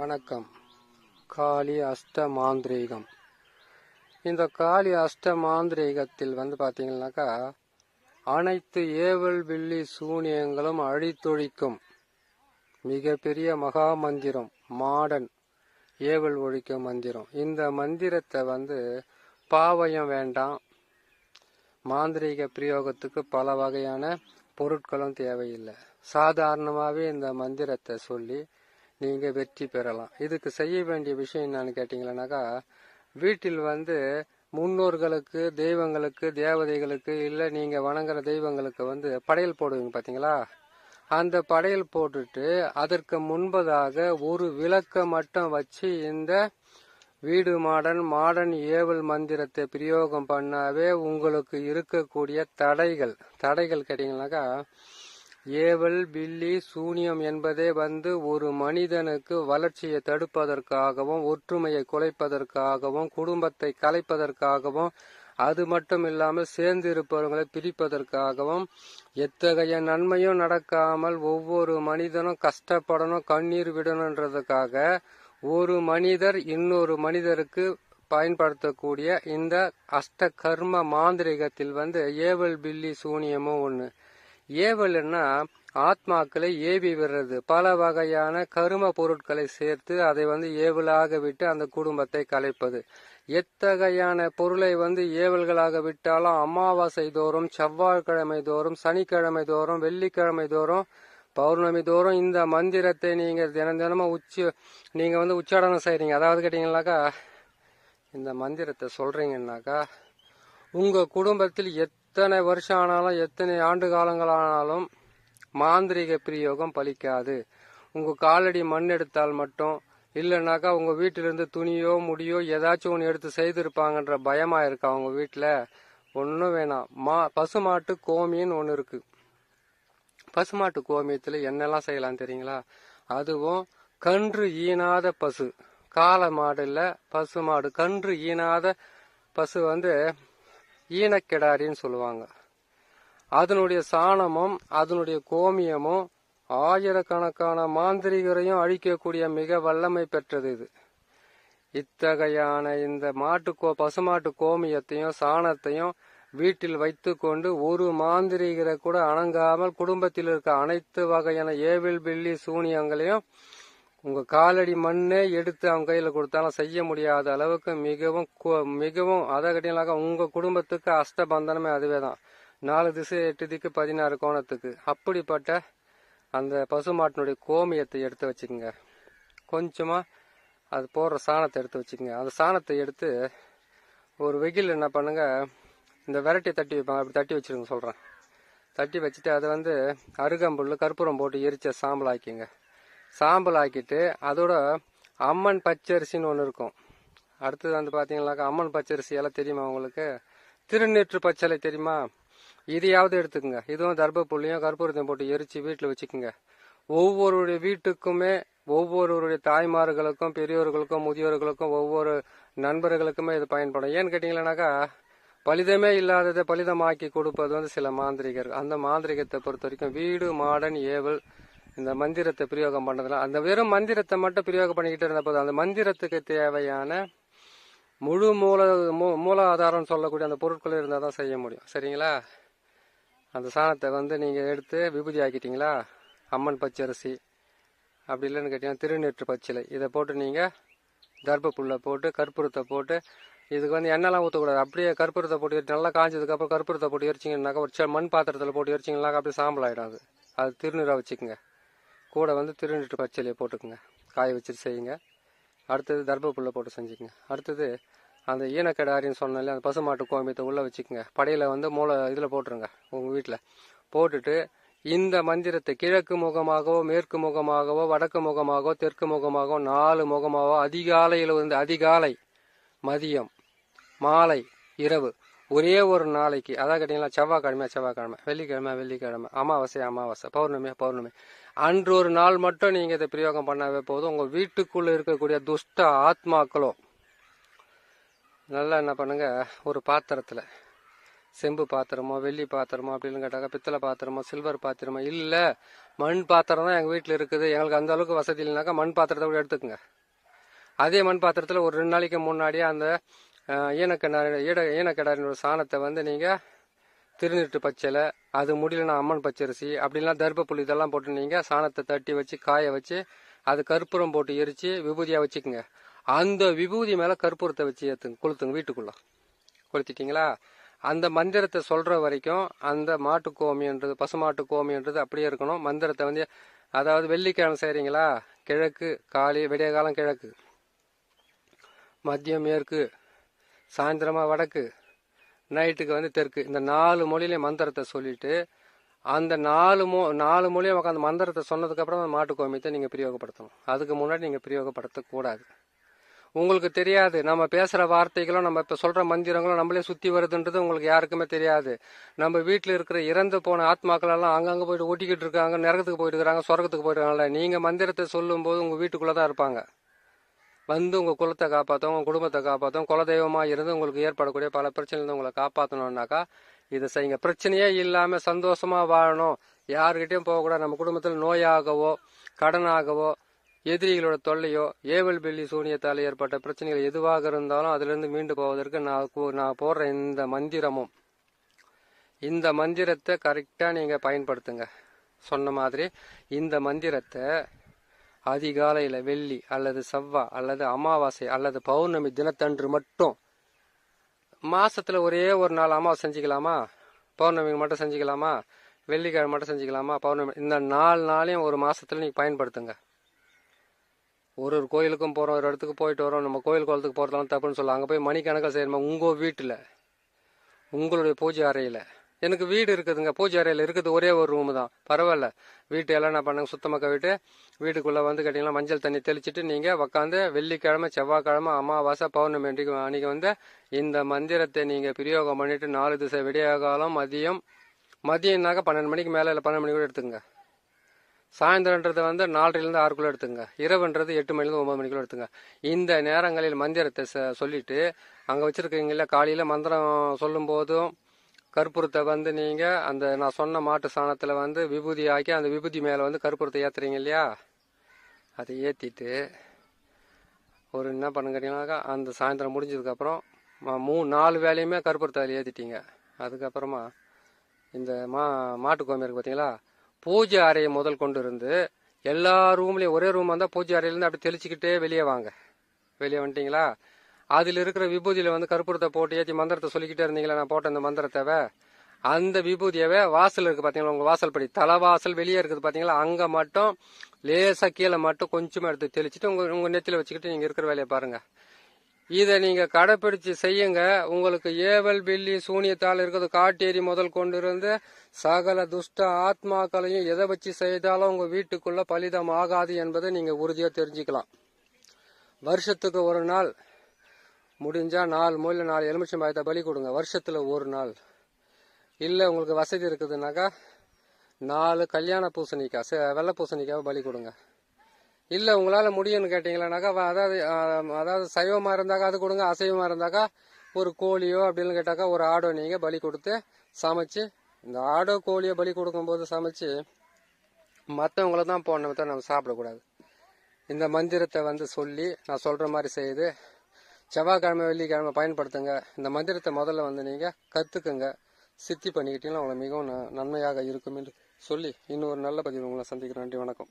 வணக்கம். காளி அஷ்ட மாந்திரீகம் இந்த காளி அஷ்ட மாந்திரீகத்தில் வந்து பார்த்தீங்கன்னாக்கா அனைத்து ஏவல் வில்லி சூனியங்களும் அழித்தொழிக்கும். மிகப்பெரிய மகா மந்திரம் மாடன் ஏவல் ஒழிக்கும் மந்திரம். இந்த மந்திரத்தை வந்து பாவயம் வேண்டாம். மாந்திரீக பிரயோகத்துக்கு பல வகையான பொருட்களும் தேவையில்லை. சாதாரணமாகவே இந்த மந்திரத்தை சொல்லி நீங்கள் வெற்றி பெறலாம். இதுக்கு செய்ய வேண்டிய விஷயம் என்னன்னு கேட்டிங்களனாக்கா வீட்டில் வந்து முன்னோர்களுக்கு தெய்வங்களுக்கு தேவதைகளுக்கு இல்லை நீங்கள் வணங்குற தெய்வங்களுக்கு வந்து படையல் போடுவீங்க பார்த்தீங்களா அந்த படையல் போட்டுட்டு அதற்கு முன்பதாக ஒரு விளக்கை மட்டும் வச்சு இந்த வீடு மாடன் மாடன் ஏவல் மந்திரத்தை பிரயோகம் பண்ணாவே உங்களுக்கு இருக்கக்கூடிய தடைகள். தடைகள் கேட்டீங்கன்னாக்கா ஏவல் பில்லி சூனியம் என்பதே வந்து ஒரு மனிதனுக்கு வளர்ச்சியை தடுப்பதற்காகவும் ஒற்றுமையை குலைப்பதற்காகவும் குடும்பத்தை கலைப்பதற்காகவும் அது மட்டும் இல்லாமல் சேர்ந்து இருப்பவர்களை பிரிப்பதற்காகவும் எத்தகைய நன்மையும் நடக்காமல் ஒவ்வொரு மனிதனும் கஷ்டப்படணும் கண்ணீர் விடணுன்றதுக்காக ஒரு மனிதர் இன்னொரு மனிதருக்கு பயன்படுத்தக்கூடிய இந்த அஷ்ட கர்ம மாந்திரிகத்தில் வந்து ஏவல் பில்லி சூனியமும் ஒன்று ஏவல்னா ஆத்மாக்களை ஏவி விடுறது. பல வகையான கரும பொருட்களை சேர்த்து அதை வந்து ஏவலாக விட்டு அந்த குடும்பத்தை கலைப்பது. எத்தகையான பொருளை வந்து ஏவல்களாக விட்டாலும் அமாவாசை தோறும் செவ்வாய்க்கிழமை தோறும் சனிக்கிழமை தோறும் வெள்ளிக்கிழமை தோறும் பௌர்ணமி தோறும் இந்த மந்திரத்தை நீங்க தினம் தினமும் உச்சி நீங்க வந்து உச்சாடனம் செய்கிறீங்க அதாவது கேட்டீங்கன்னாக்கா இந்த மந்திரத்தை சொல்றீங்கன்னாக்கா உங்க குடும்பத்தில் எத் எத்தனை வருஷம் ஆனாலும் எத்தனை ஆண்டு காலங்கள் ஆனாலும் மாந்திரிக பிரயோகம் பலிக்காது. உங்கள் காலடி மண் எடுத்தால் மட்டும் இல்லைனாக்கா உங்கள் வீட்டிலிருந்து துணியோ முடியோ ஏதாச்சும் ஒன்று எடுத்து செய்திருப்பாங்கன்ற பயமாக இருக்கா உங்கள் வீட்டில் ஒன்றும் வேணாம். மா பசுமாட்டு கோமின்னு ஒன்று இருக்குது பசுமாட்டு கோமியத்தில் என்னெல்லாம் செய்யலாம் தெரியுங்களா? அதுவும் கன்று ஈனாத பசு. காளை மாடு இல்லை பசு மாடு. கன்று ஈனாத பசு வந்து ஈனக்கிடாரின்னு சொல்லுவாங்க. அதனுடைய சாணமும் அதனுடைய கோமியமும் ஆயிரக்கணக்கான மாந்திரிகரையும் அழிக்கக்கூடிய மிக வல்லமை பெற்றது இது. இத்தகையான இந்த மாட்டு கோ பசுமாட்டு கோமியத்தையும் சாணத்தையும் வீட்டில் வைத்துக்கொண்டு ஒரு மாந்திரிகரை கூட அணங்காமல் குடும்பத்தில் இருக்க அனைத்து வகையான ஏவில் பில்லி சூனியங்களையும் உங்க காலடி மண்ணே எடுத்து அவங்க கையில கொடுத்தாலும் செய்ய முடியாத அளவுக்கு மிகவும் மிகவும் அதை கட்டினாக்கா உங்க குடும்பத்துக்கு அஷ்டபந்தனமே அதுவே தான் நாலு திசை எட்டு திக்கு பதினாறு கோணத்துக்கு. அப்படிப்பட்ட அந்த பசுமாட்டினுடைய கோமியத்தை எடுத்து வச்சுக்கோங்க. கொஞ்சமா அது போடுற சாணத்தை எடுத்து வச்சுக்கோங்க. அந்த சாணத்தை எடுத்து ஒரு வெயில் என்ன பண்ணுங்க இந்த விரட்டி தட்டி வைப்பாங்க அப்படி தட்டி வச்சிருங்க சொல்றேன். தட்டி வச்சுட்டு அதை வந்து அருகம்புல் கற்பூரம் போட்டு எரிச்ச சாம்பல் ஆக்கிங்க சாம்பல் ஆக்கிட்டு அதோட அம்மன் பச்சரிசின்னு ஒன்று இருக்கும். அடுத்தது வந்து பார்த்தீங்கன்னாக்கா அம்மன் பச்சரிசி எல்லாம் தெரியுமா உங்களுக்கு? திருநீற்று பச்சலை தெரியுமா? இதையாவது எடுத்துக்கோங்க. இதுவும் தர்பப்புள்ளியும் கற்பூரத்தையும் போட்டு எரிச்சு வீட்டில் வச்சுக்கோங்க. ஒவ்வொருடைய வீட்டுக்குமே ஒவ்வொருவருடைய தாய்மார்களுக்கும் பெரியோர்களுக்கும் முதியோர்களுக்கும் ஒவ்வொரு நண்பர்களுக்குமே இது பயன்படும். ஏன்னு கேட்டீங்கன்னாக்கா பலிதமே இல்லாததை பலிதமாக்கி கொடுப்பது வந்து சில மாந்திரிகர் அந்த மாந்திரிகத்தை பொறுத்த வரைக்கும் வீடு மாடன் ஏவல் இந்த மந்திரத்தை பிரயோகம் பண்ணதுல அந்த வெறும் மந்திரத்தை மட்டும் பிரயோகம் பண்ணிக்கிட்டு இருந்த போது அந்த மந்திரத்துக்கு தேவையான முழு மூல மூ- மூலாதாரம் சொல்லக்கூடிய அந்த பொருட்கள் இருந்தால் தான் செய்ய முடியும். சரிங்களா? அந்த சாணத்தை வந்து நீங்கள் எடுத்து விபூதி ஆக்கிட்டீங்களா? அம்மன் பச்சரிசி. அப்படி இல்லைன்னு கேட்டிங்கன்னா திருநீற்று பச்சிலை. இதை போட்டு நீங்கள் தர்பப்புல்லை போட்டு கற்பூரத்தை போட்டு இதுக்கு வந்து எண்ணெய்லாம் ஊற்றக்கூடாது அப்படியே கற்பூரத்தை போட்டு எரிச்சு நல்லா காஞ்சதுக்கப்புறம் கற்பூரத்தை போட்டு எரிச்சிங்கன்னாக்கா ஒரு மண் பாத்திரத்தில் போட்டு எரிச்சிங்கனாக்கா அப்படியே சாம்பல் ஆகிடாது அது அது திருநீராக வச்சுக்கோங்க. கூட வந்து திருநீற்று பச்சிலையை போட்டுக்குங்க. காய வச்சுட்டு செய்யுங்க. அடுத்தது தர்பப்புல்லை போட்டு செஞ்சுக்கங்க. அடுத்தது அந்த ஈனக்கடாரின்னு சொன்னாலே அந்த பசுமாட்டு கோமியத்தை உள்ளே வச்சுக்கோங்க. படையில வந்து மூளை இதில் போட்டுருங்க உங்கள் வீட்டில் போட்டுட்டு இந்த மந்திரத்தை கிழக்கு முகமாகவோ மேற்கு முகமாகவோ வடக்கு முகமாகவோ தெற்கு முகமாகவோ நாலு முகமாகவோ அதிகாலையில் வந்து அதிகாலை மதியம் மாலை இரவு ஒரே ஒரு நாளைக்கு. அதான் கேட்டீங்களா? செவ்வாய்க்கிழமை செவ்வாய்க்கிழமை வெள்ளிக்கிழமை வெள்ளிக்கிழமை அமாவாசை அமாவாசை பௌர்ணமி பௌர்ணமி. அன்று ஒரு நாள் மட்டும் நீங்கள் இதை பிரயோகம் பண்ணாவே போதும். உங்கள் வீட்டுக்குள்ளே இருக்கக்கூடிய துஷ்ட ஆத்மாக்களும் நல்லா என்ன பண்ணுங்க ஒரு பாத்திரத்தில் செம்பு பாத்திரமோ வெள்ளி பாத்திரமோ அப்படின்னு கேட்டாக்க பித்தளை பாத்திரமோ சில்வர் பாத்திரமோ இல்லை மண் பாத்திரம் தான் எங்கள் வீட்டில் இருக்குது. எங்களுக்கு அந்த அளவுக்கு வசதி இல்லைனாக்கா மண் பாத்திரத்தை கூட எடுத்துக்கோங்க. அதே மண் பாத்திரத்தில் ஒரு ரெண்டு நாளைக்கு முன்னாடியே அந்த அஹ், ஈனக்கிணறு ஈட ஈனக்கிணறினோட சாணத்தை வந்து நீங்கள் திருநீட்டு பச்சையில் அது முடியலன்னா அம்மன் பச்சரிசி அப்படிலாம் தர்ப்பப்புல் இதெல்லாம் போட்டு நீங்கள் சாணத்தை தட்டி வச்சு காய வச்சு அது கற்பூரம் போட்டு எரித்து விபூதியாக வச்சுக்கோங்க. அந்த விபூதி மேலே கற்பூரத்தை வச்சு ஏற்றுங்க கொளுத்துங்க வீட்டுக்குள்ளே. கொளுத்திட்டிங்களா? அந்த மந்திரத்தை சொல்கிற வரைக்கும் அந்த மாட்டு கோமின்றது பசுமாட்டு கோமின்றது அப்படியே இருக்கணும். மந்திரத்தை வந்து அதாவது வெள்ளிக்கிழமை செய்கிறீங்களா கிழக்கு காலை விடிய காலம் கிழக்கு. மதியம் மேற்கு சாயந்தரமாக வடக்கு. நைட்டுக்கு வந்து தெற்கு. இந்த நாலு மொழியிலையும் மந்திரத்தை சொல்லிட்டு அந்த நாலு மொ நாலு மொழியும் உட்காந்து மந்திரத்தை சொன்னதுக்கப்புறம் அந்த மாட்டு கோமியத்தை நீங்கள் பிரயோகப்படுத்தணும். அதுக்கு முன்னாடி நீங்கள் பிரயோகப்படுத்தக்கூடாது உங்களுக்கு தெரியாது. நம்ம பேசுகிற வார்த்தைகளும் நம்ம இப்போ சொல்கிற மந்திரங்களும் நம்மளே சுற்றி வருதுன்றது உங்களுக்கு யாருக்குமே தெரியாது. நம்ம வீட்டில் இருக்கிற இறந்து போன ஆத்மாக்களெல்லாம் அங்கங்கே போயிட்டு ஒட்டிக்கிட்டு இருக்காங்க நரகத்துக்கு போயிட்டு இருக்காங்க சொர்க்கத்துக்கு போயிட்டு இருக்காங்கல்ல. நீங்கள் மந்திரத்தை சொல்லும்போது உங்கள் வீட்டுக்குள்ளே தான் இருப்பாங்க. வந்து உங்கள் குலத்தை காப்பாற்றும் உங்கள் குடும்பத்தை காப்பாற்றும் குலதெய்வமாக இருந்து உங்களுக்கு ஏற்படக்கூடிய பல பிரச்சனையிலிருந்து உங்களை காப்பாற்றணுன்னாக்கா இதை செய்யுங்க. பிரச்சனையே இல்லாமல் சந்தோஷமாக வாழணும். யாருக்கிட்டையும் போகக்கூடாது. நம்ம குடும்பத்தில் நோயாகவோ கடனாகவோ எதிரிகளோட தொல்லையோ ஏவல் பில்லி சூனியத்தால் ஏற்பட்ட பிரச்சனைகள் எதுவாக இருந்தாலும் அதிலிருந்து மீண்டு போவதற்கு நான் கூ- நான் போடுற இந்த மந்திரமும் இந்த மந்திரத்தை கரெக்டாக நீங்கள் பயன்படுத்துங்க. சொன்ன மாதிரி இந்த மந்திரத்தை அதிகாலையில் வெள்ளி அல்லது செவ்வாய் அல்லது அமாவாசை அல்லது பௌர்ணமி தினத்தன்று மட்டும் மாசத்துல ஒரே ஒரு நாள் அமாவாசை செஞ்சுக்கலாமா? பௌர்ணமி மட்டும் செஞ்சுக்கலாமா? வெள்ளிக்கிழமை மட்டும் செஞ்சுக்கலாமா? பௌர்ணமி இந்த நாலு நாளையும் ஒரு மாசத்துல நீங்க பயன்படுத்துங்க. ஒரு ஒரு கோயிலுக்கும் போறோம் ஒரு இடத்துக்கு போயிட்டு வரோம் நம்ம கோயில் குளத்துக்கு போறதெல்லாம் தப்புன்னு சொல்லலாம் அங்க போய் மணிக்கணக்காக செய்யணுமா? உங்க வீட்டுல உங்களுடைய பூஜை அறையில. எனக்கு வீடு இருக்குதுங்க. பூஜை அறையில் இருக்குது. ஒரே ஒரு ரூம் தான். பரவாயில்ல. வீட்டு எல்லாம் என்ன பண்ணுங்க. சுத்தமாக கவிட்டு வீட்டுக்குள்ளே வந்து கேட்டிங்கன்னா மஞ்சள் தண்ணி தெளிச்சுட்டு நீங்கள் உக்காந்து வெள்ளிக்கிழமை செவ்வாய்க்கிழமை அமாவாசை பௌர்ணமி அன்றைக்கு அன்றைக்கி வந்து இந்த மந்திரத்தை நீங்கள் பிரயோகம் பண்ணிவிட்டு நாலு திசை விடிய காலம் மதியம் மதியம்னாக்க பன்னெண்டு மணிக்கு மேலே இல்லை பன்னெண்டு மணி கூட எடுத்துங்க சாயந்தரன்றது வந்து நாலரைலேருந்து ஆறுக்குள்ளே எடுத்துங்க இரவுன்றது எட்டு மணிலேருந்து ஒம்பது மணிக்குள்ள எடுத்துங்க இந்த நேரங்களில் மந்திரத்தை ச- அங்கே வச்சுருக்கீங்களா காலையில் மந்திரம் சொல்லும்போதும் கற்பூரத்தை வந்து நீங்கள் அந்த நான் சொன்ன மாட்டு சாணத்தில் வந்து விபூதி ஆக்கி அந்த விபூதி மேலே வந்து கற்பூரத்தை ஏற்றுறீங்க இல்லையா? அதை ஏற்றிட்டு ஒரு என்ன பண்ணுங்க அந்த சாயந்தரம் முடிஞ்சதுக்கப்புறம் மூணு நாலு வேலையுமே கற்பூரத்தை அதில் ஏற்றிட்டீங்க அதுக்கப்புறமா இந்த மா மாட்டு கோமி இருக்கு பார்த்தீங்களா பூஜை அறையை முதல் கொண்டு இருந்து எல்லா ரூம்லேயும் ஒரே ரூம் வந்தால் பூஜை அறையிலேருந்து அப்படி தெளிச்சுக்கிட்டே வெளியே வாங்க. வெளியே வந்துட்டீங்களா? அதில் இருக்கிற விபூதியில் வந்து கற்பூரத்தை போட்டு ஏற்றி மந்திரத்தை சொல்லிக்கிட்டே இருந்தீங்களா? நான் போட்ட அந்த மந்திரத்தவை அந்த விபூதியவே வாசல் இருக்கு பார்த்தீங்களா உங்கள் வாசல் படி. தலைவாசல் வெளியே இருக்குது பார்த்தீங்களா அங்கே மட்டும் லேசாக கீழே மட்டும் கொஞ்சமாக எடுத்து தெளிச்சுட்டு உங்கள் உங்கள் நெத்தியில் வச்சுக்கிட்டு நீங்கள் இருக்கிற வேலையை பாருங்கள் இதை நீங்கள் கடைப்பிடிச்சு செய்யுங்க. உங்களுக்கு ஏவல் பில்லி சூனியத்தால் இருக்கிறது காட்டேரி முதல் கொண்டு இருந்து சகல துஷ்ட ஆத்மாக்களையும் எதை வச்சு செய்தாலும் உங்கள் வீட்டுக்குள்ள பலிதம் ஆகாது என்பதை நீங்கள் உறுதியாக தெரிஞ்சுக்கலாம். வருஷத்துக்கு ஒரு நாள் முடிஞ்சால் நாலு மூலையில் நாலு எலுமிச்சம் பாயத்தை பலி கொடுங்க. வருஷத்தில் ஒரு நாள். இல்லை உங்களுக்கு வசதி இருக்குதுனாக்கா நாலு கல்யாண பூசணிக்காய் ச வெள்ளை பூசணிக்காவை பலி கொடுங்க. இல்லை உங்களால் முடியும்னு கேட்டிங்களானாக்கா அதாவது அதாவது சைவமாக இருந்தாக்கா அது கொடுங்க அசைவமாக இருந்தாக்கா ஒரு கோழியோ அப்படின்னு கேட்டாக்கா ஒரு ஆடோ நீங்கள் பலி கொடுத்து சமைச்சு இந்த ஆடோ கோழியோ பலி கொடுக்கும்போது சமைச்சு மற்றவங்கள தான் போடணும் தான் நம்ம சாப்பிடக்கூடாது. இந்த மந்திரத்தை வந்து சொல்லி நான் சொல்கிற மாதிரி செய்து செவ்வாய்க்கிழமை வெள்ளிக்கிழமை பயன்படுத்துங்க. இந்த மந்திரத்தை முதல்ல வந்து நீங்கள் கற்றுக்குங்க சித்தி பண்ணிக்கிட்டீங்கன்னா உங்களுக்கு மிகவும் ந- நன்மையாக இருக்கும் என்று சொல்லி இன்னொரு நல்ல பதிவு உங்களை சந்திக்கிறேன். நன்றி வணக்கம்.